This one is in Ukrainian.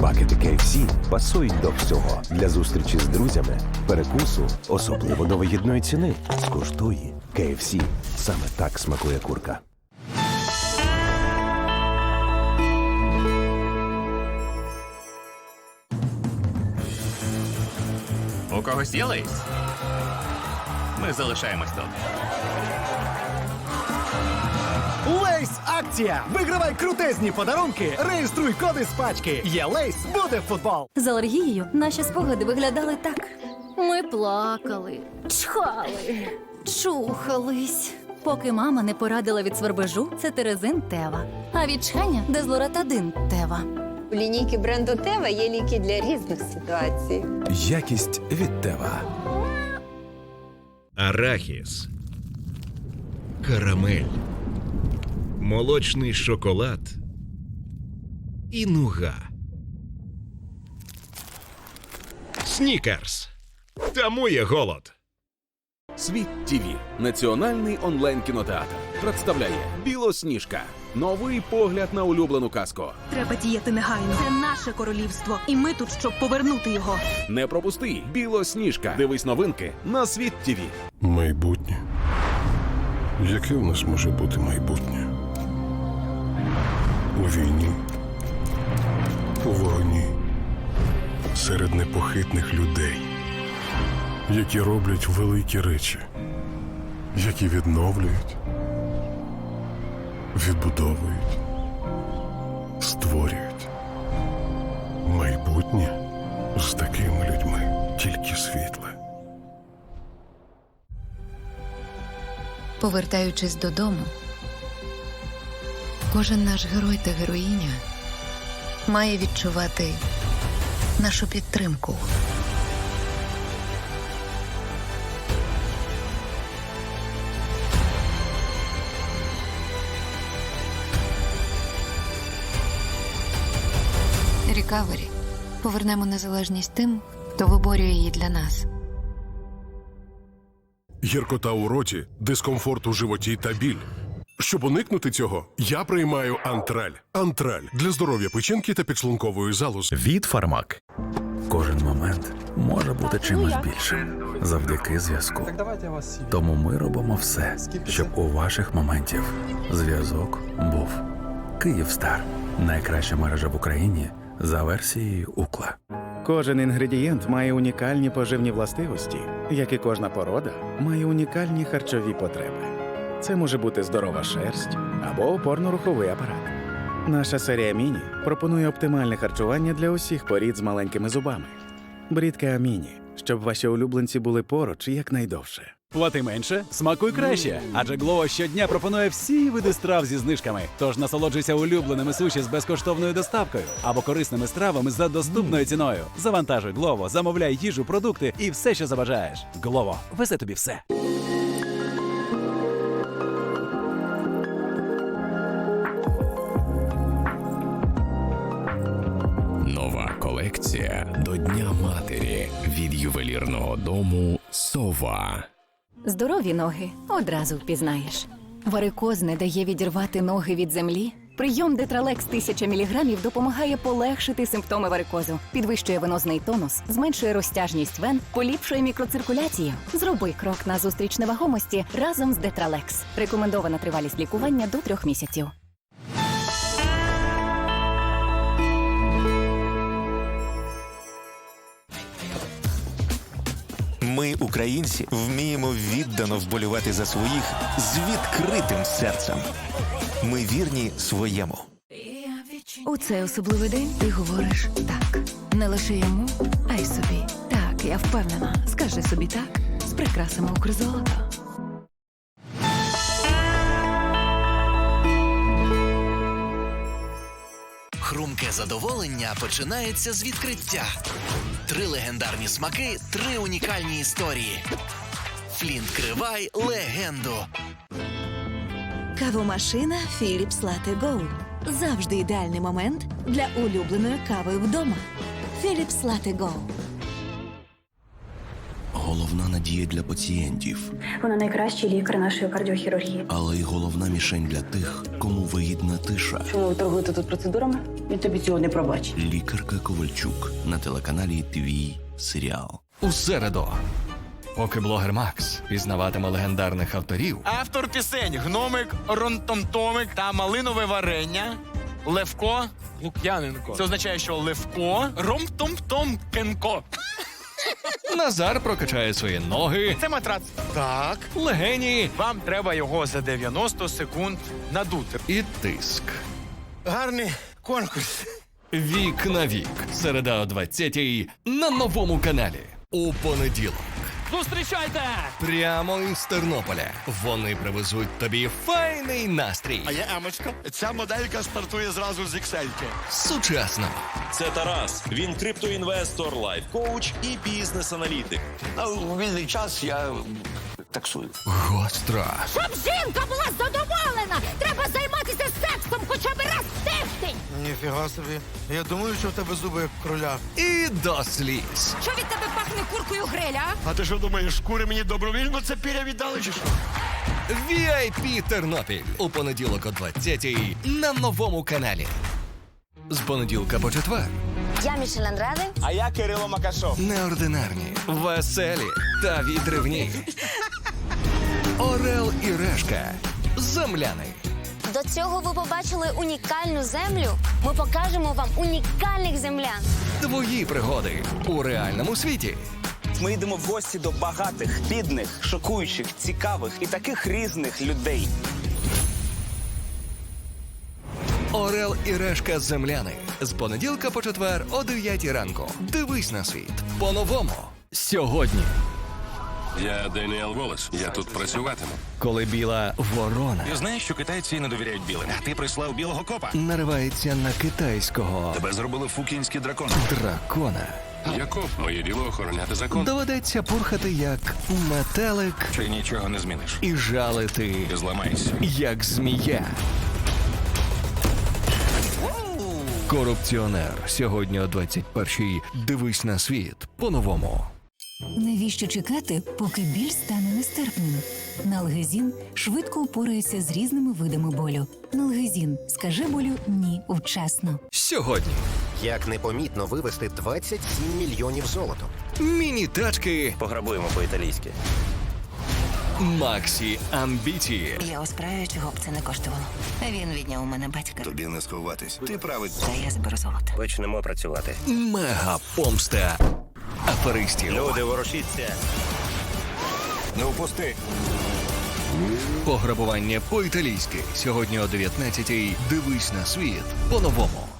Бакети KFC пасують до всього для зустрічі з друзями, перекусу, особливо до вигідної ціни. Скуштуй KFC. Саме так смакує курка. У когось є лейс? Ми залишаємось тут. Лейс акція! Вигравай крутезні подарунки, реєструй коди з пачки. Є лейс, буде футбол. З алергією наші спогади виглядали так. Ми плакали, чхали, чухались. Поки мама не порадила від свербежу, це терезин Тева. А від чхання дезлоратадин Тева. У лінійки бренду Тева є ліки для різних ситуацій. Якість від Тева. Арахіс. Карамель. Молочний шоколад. І нуга. Снікерс. Тамує голод. Світ ТІВІ – національний онлайн кінотеатр представляє Білосніжка. Новий погляд на улюблену казку. Треба діяти негайно. Це наше королівство, і ми тут, щоб повернути його. Не пропусти Білосніжка. Дивись новинки на світ ТІВІ. Майбутнє. Яке в нас може бути майбутнє? У війні, у вогні, серед непохитних людей, які роблять великі речі, які відновлюють, відбудовують, створюють. Майбутнє з такими людьми тільки світле. Повертаючись додому, кожен наш герой та героїня має відчувати нашу підтримку. Рікавері. Повернемо незалежність тим, хто виборює її для нас. Гіркота у роті, дискомфорт у животі та біль. Щоб уникнути цього, я приймаю антраль. Антраль для здоров'я печінки та підшлункової залози. Від Фармак. Кожен момент може бути чимось більшим завдяки зв'язку. Тому ми робимо все, щоб у ваших моментів зв'язок був. Київстар найкраща мережа в Україні за версією Укла. Кожен інгредієнт має унікальні поживні властивості, як і кожна порода має унікальні харчові потреби. Це може бути здорова шерсть або опорно-руховий апарат. Наша серія Міні пропонує оптимальне харчування для усіх порід з маленькими зубами. Брідка Аміні, щоб ваші улюбленці були поруч якнайдовше. Плати менше, смакуй краще. Адже Глово щодня пропонує всі види страв зі знижками. Тож насолоджуйся улюбленими суші з безкоштовною доставкою або корисними стравами за доступною ціною. Завантажуй Глово, замовляй їжу, продукти і все, що забажаєш. Глово, везе тобі все. Колекція до Дня матері від ювелірного дому Сова. Здорові ноги одразу впізнаєш. Варикоз не дає відірвати ноги від землі. Прийом Детралекс 1000 мг допомагає полегшити симптоми варикозу, підвищує венозний тонус, зменшує розтяжність вен, поліпшує мікроциркуляцію. Зроби крок на зустріч невагомості разом з Детралекс. Рекомендована тривалість лікування до трьох місяців. Ми, українці, вміємо віддано вболівати за своїх з відкритим серцем. Ми вірні своєму. У цей особливий день ти говориш так. Не лише йому, а й собі. Так, я впевнена. Скажи собі так з прикрасами Укрзолото. Хрумке задоволення починається з відкриття. Три легендарні смаки, три унікальні історії. Флінт Кривай легенду. Кавомашина Philips Latte Go. Завжди ідеальний момент для улюбленої кави вдома. Philips Latte Go. Головна надія для пацієнтів, Вона найкращий лікар нашої кардіохірургії. але й головна мішень для тих, кому вигідна тиша. Чому ви торгуєте тут процедурами? Він тобі цього не пробачить. Лікарка Ковальчук на телеканалі Твій серіал. У середу. Поки блогер Макс пізнаватиме легендарних авторів, Автор пісень Гномик, Ронтомтомик та Малинове варення. Левко Лук'яненко. Це означає, що Левко Ромтомтомкенко. Назар прокачає свої ноги, Це матрац. Так. легені Вам треба його за 90 секунд надути. і тиск. Гарний конкурс. Вік на вік. Середа о 20-й на новому каналі. У понеділок. Зустрічайте! Прямо із Тернополя. Вони привезуть тобі файний настрій. А я Емочка. Ця моделька стартує зразу з Іксельки. Сучасно. Це Тарас. Він криптоінвестор, лайф-коуч і бізнес-аналітик. А у вільний час я таксую. Гостро. Щоб жінка була задоволена, треба займатися сексом хоча б раз тиждень. Ніфіга собі. Я думаю, що в тебе зуби як кроля. І до сліз. Що від тебе пахне куркою гриля? А ти що думаєш, кури мені добровільно це піря віддали чи що? VIP Тернопіль у понеділок о 20-й на новому каналі. З понеділка по четвер. Я Мішель Андраде. А я Кирило Макашов. Неординарні, веселі та відривні. Орел і решка. Земляни. До цього ви побачили унікальну землю. Ми покажемо вам унікальних землян. Твої пригоди у реальному світі. Ми йдемо в гості до багатих, бідних, шокуючих, цікавих і таких різних людей. Орел і решка земляни. З понеділка по четвер о 9 ранку. Дивись на світ по-новому. Сьогодні, Я Деніел Волес. Я тут працюватиму. коли біла ворона Ти знаєш, що китайці не довіряють білим. А ти прислав білого копа. наривається на китайського Тебе зробили фукінський дракон. дракона. Я коп, моє діло охороняти закон. Доведеться пурхати як метелик Чи нічого не зміниш? і жалити Ти зламаєшся. як змія. Корупціонер сьогодні о 21-й. Дивись на світ по-новому. Навіщо чекати, поки біль стане нестерпним? Налгезін швидко упорається з різними видами болю. Налгезін скаже болю ні вчасно. Сьогодні Як непомітно вивести 27 мільйонів золотом. міні-тачки Пограбуємо по-італійськи. Максі Амбіції. Я оспраю, чого б це не коштувало. Він відняв у мене батька. Тобі не сховатись. Ти правий. Та я зберу золото. Почнемо працювати. Мега помста аферистів. Люди, ворушіться. Не упусти. Пограбування по-італійськи. Сьогодні о 19-й. Дивись на світ по-новому.